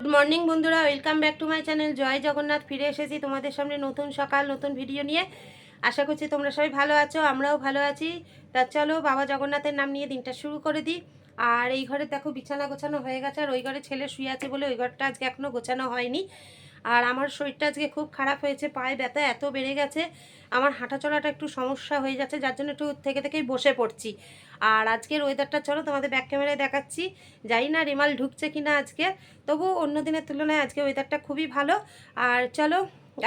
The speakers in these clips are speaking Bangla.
গুড মর্নিং বন্ধুরা। Welcome back to my channel জয় জগন্নাথ, ফিরে এসেছি তোমাদের সামনে নতুন সকাল, নতুন ভিডিও নিয়ে। আশা করছি তোমরা সবাই ভালো আছো, আমরাও ভালো আছি। তা চলো, বাবা জগন্নাথের নাম নিয়ে দিনটা শুরু করে দিই। আর এই ঘরে দেখো, বিছানা গোছানো হয়ে গেছে। আর ওই ঘরে ছেলে শুয়ে আছে বলে ওই ঘরটা আজকে এখনও গোছানো হয়নি। আর আমার শরীরটা আজকে খুব খারাপ হয়েছে, পায়ে ব্যথা এত বেড়ে গেছে, আমার হাঁটা চলাটা একটু সমস্যা হয়ে যাচ্ছে, যার জন্য একটু থেকে থেকেই বসে পড়ছি। আর আজকের ওয়েদারটা চলো, তোমাদের ব্যাক ক্যামেরায় দেখাচ্ছি। জানি না রেমাল ঢুকছে কি না আজকে তবু অন্য দিনের তুলনায় আজকে ওয়েদারটা খুবই ভালো। আর চলো,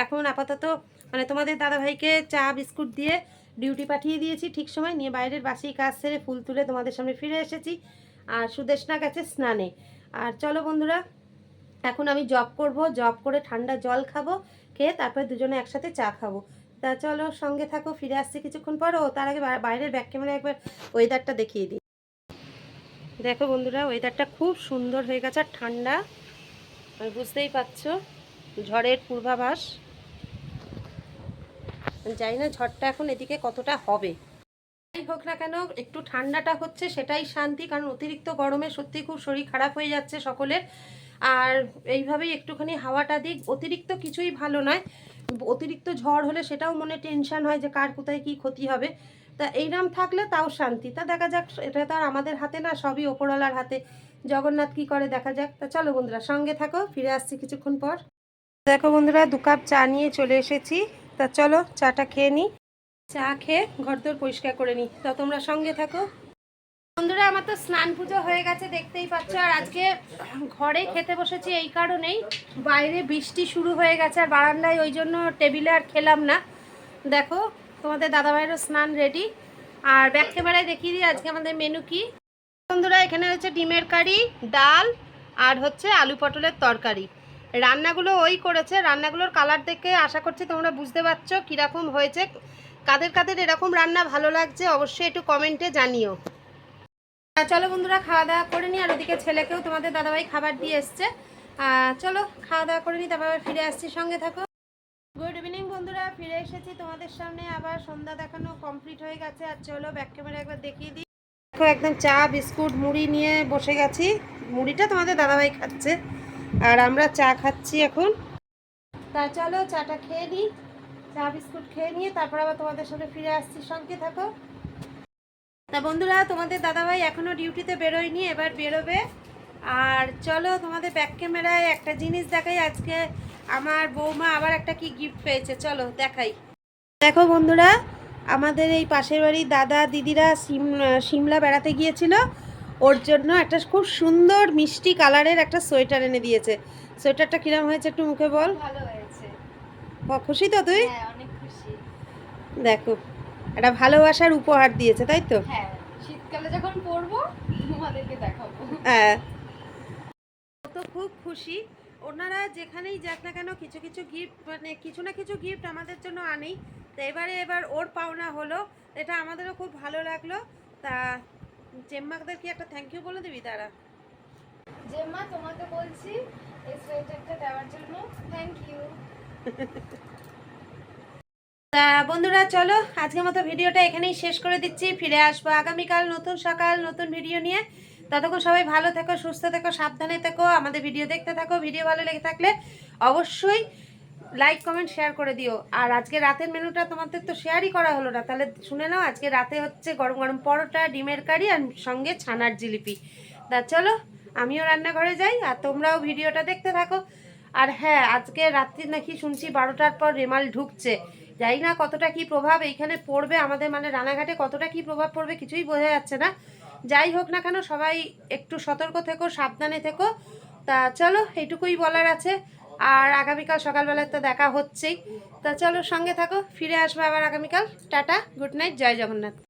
এখন আপাতত মানে তোমাদের দাদাভাইকে চা, বিস্কুট দিয়ে ডিউটি পাঠিয়ে দিয়েছি, ঠিক সময় নিয়ে বাইরের বাসি কাজ সেরে ফুল তুলে তোমাদের সামনে ফিরে এসেছি। আর সুদেশনা গেছে স্নানে। আর চলো বন্ধুরা এখন আমি জব করব জব করে ঠান্ডা জল খাব, খেয়ে তারপরে দুজনে একসাথে চা খাব। তা চলো সঙ্গে থাকো, ফিরে আসছি কিছুক্ষণ পরও তার আগে বাইরের ব্যাক ক্যামেরা একবার ওয়েদারটা দেখিয়ে দিই। দেখো বন্ধুরা ওয়েদারটা খুব সুন্দর হয়ে গেছে আর ঠান্ডা। বুঝতেই পারছ, ঝড়ের পূর্বাভাস। জানি না ঝড়টা এখন এদিকে কতটা হবে। যাই হোক না কেন, একটু ঠান্ডাটা হচ্ছে সেটাই শান্তি, কারণ অতিরিক্ত গরমে সত্যি খুব শরীর খারাপ হয়ে যাচ্ছে সকলের। আর এইভাবেই একটুখানি হাওয়াটা দিক। অতিরিক্ত কিছুই ভালো নয়। অতিরিক্ত ঝড় হলে সেটাও মনে টেনশন হয় যে কার কোথায় কি ক্ষতি হবে। তা এইরকম থাকলে তাও শান্তি। তা দেখা যাক, এটা তো আর আমাদের হাতে না, সবই ওপরওয়ালার হাতে। জগন্নাথ কি করে দেখা যাক। তা চলো বন্ধুরা, সঙ্গে থাকো, ফিরে আসছি কিছুক্ষণ পর। দেখো বন্ধুরা, দু কাপ চা নিয়ে চলে এসেছি। তা চলো, চাটা খেয়ে নিই চা খেয়ে ঘরদোর পরিষ্কার করে নিই তা তোমরা সঙ্গে থাকো। বন্ধুরা, আমার তো স্নান পুজো হয়ে গেছে, দেখতেই পাচ্ছ। আর আজকে ঘরে খেতে বসেছি এই কারণেই। বাইরে বৃষ্টি শুরু হয়ে গেছে, আর বারান্দায় ওই জন্য টেবিলে আর খেলাম না। দেখো, তোমাদের দাদাভাইয়েরও স্নান রেডি আর ব্যাক ক্যামেরায় দেখিয়ে দিই, আজকে আমাদের মেনু কি। বন্ধুরা, এখানে হচ্ছে ডিমের কারি, ডাল, আর হচ্ছে আলু পটলের তরকারি। রান্নাগুলো ওই করেছে। রান্নাগুলোর কালার দেখে আশা করছি তোমরা বুঝতে পারছ কীরকম হয়েছে। কাদের কাদের এরকম রান্না ভালো লাগছে, অবশ্যই একটু কমেন্টে জানিও। চলো বন্ধুরা, খাওয়া দাওয়া করে নিই। আর ওদিকে ছেলেকেও তোমাদের দাদাভাই খাবার দিয়ে এসছে। চলো, খাওয়া দাওয়া করে নিই, তারপর ফিরে আসছি। সঙ্গে থাকো। গুড ইভিনিং বন্ধুরা, ফিরে এসেছি তোমাদের সামনে আবার। সন্ধ্যা দেখানো কমপ্লিট হয়ে গেছে। আর চলো ব্যাক ক্যামেরা একবার দেখিয়ে দিই। দেখো, একদম চা, বিস্কুট, মুড়ি নিয়ে বসে গেছি। মুড়িটা তোমাদের দাদাভাই খাচ্ছে। আর আমরা চা খাচ্ছি এখন। তা চলো, চাটা খেয়ে নিই। চা, বিস্কুট খেয়ে নিয়ে তারপর আবার তোমাদের সাথে ফিরে আসছি। সঙ্গে থাকো। তা বন্ধুরা তোমাদের দাদাভাই এখনও ডিউটিতে বেরোয়নি এবার বেরোবে। আর চলো তোমাদের ব্যাক ক্যামেরায় একটা জিনিস দেখাই আজকে আমার বৌমা আবার একটা কি গিফট পেয়েছে। চলো দেখাই। দেখো বন্ধুরা আমাদের এই পাশের বাড়ির দাদা দিদিরা সিম সিমলা বেড়াতে গিয়েছিল। ওর জন্য একটা খুব সুন্দর মিষ্টি কালারের একটা সোয়েটার এনে দিয়েছে। সোয়েটারটা কিরম হয়েছে একটু মুখে বল? ভালো হয়েছে। খুশি তো তুই? হ্যাঁ অনেক খুশি। দেখো একটা ভালোবাসার উপহার দিয়েছে তাই তো? হ্যাঁ শীতকালে যখন পরবো তোমাদেরকে দেখাবো। হ্যাঁ। ও তো খুব খুশি। ওনারা যেখানেই যাক না কেন কিছু কিছু গিফট মানে কিছু না কিছু গিফট আমাদের জন্য আনেই। তো এবারে এবার ওর পাওনা হলো। এটা আমাদেরও খুব ভালো লাগল। তা চেম্মাকদের কি একটা থ্যাংক ইউ বলে দিবি তারা জেম্মা তোমাকে বলছি এই সোয়েটারটা দেওয়ার জন্য থ্যাংক ইউ তা বন্ধুরা, চলো আজকের মতো ভিডিওটা এখানেই শেষ করে দিচ্ছি। ফিরে আসব আগামীকাল নতুন সকাল, নতুন ভিডিও নিয়ে। ততক্ষণ সবাই ভালো থেকো, সুস্থ থেকো, সাবধানে থেকো, আমাদের ভিডিও দেখতে থাকো, ভিডিও ভালো লেগে থাকলে অবশ্যই লাইক কমেন্ট শেয়ার করে দিও। আর আজকে রাতের মেনুটা তোমাদের তো শেয়ারই করা হলো না। তাহলে শুনে নাও, আজকে রাতে হচ্ছে গরম গরম পরোটা, ডিমের কারি আর সঙ্গে ছানার জিলিপি। তা চলো, আমিও রান্নাঘরে যাই আর তোমরাও ভিডিওটা দেখতে থাকো। আর হ্যাঁ আজকে রাত্রি নাকি শুনছি বারোটার পর রেমাল ঢুকছে। জানি না কতটা কি প্রভাব এইখানে পড়বে, আমাদের মানে রানাঘাটে কতটা কি প্রভাব পড়বে কিছুই বোঝা যাচ্ছে না। যাই হোক না কেন, সবাই একটু সতর্ক থেকো, সাবধানে থেকো। তা চলো, এইটুকুই বলার আছে। আর আগামীকাল সকালবেলায় তো দেখা হচ্ছেই। তা চলো, সঙ্গে থাকো, ফিরে আসব আবার আগামীকাল। টাটা, গুড নাইট, জয় জগন্নাথ।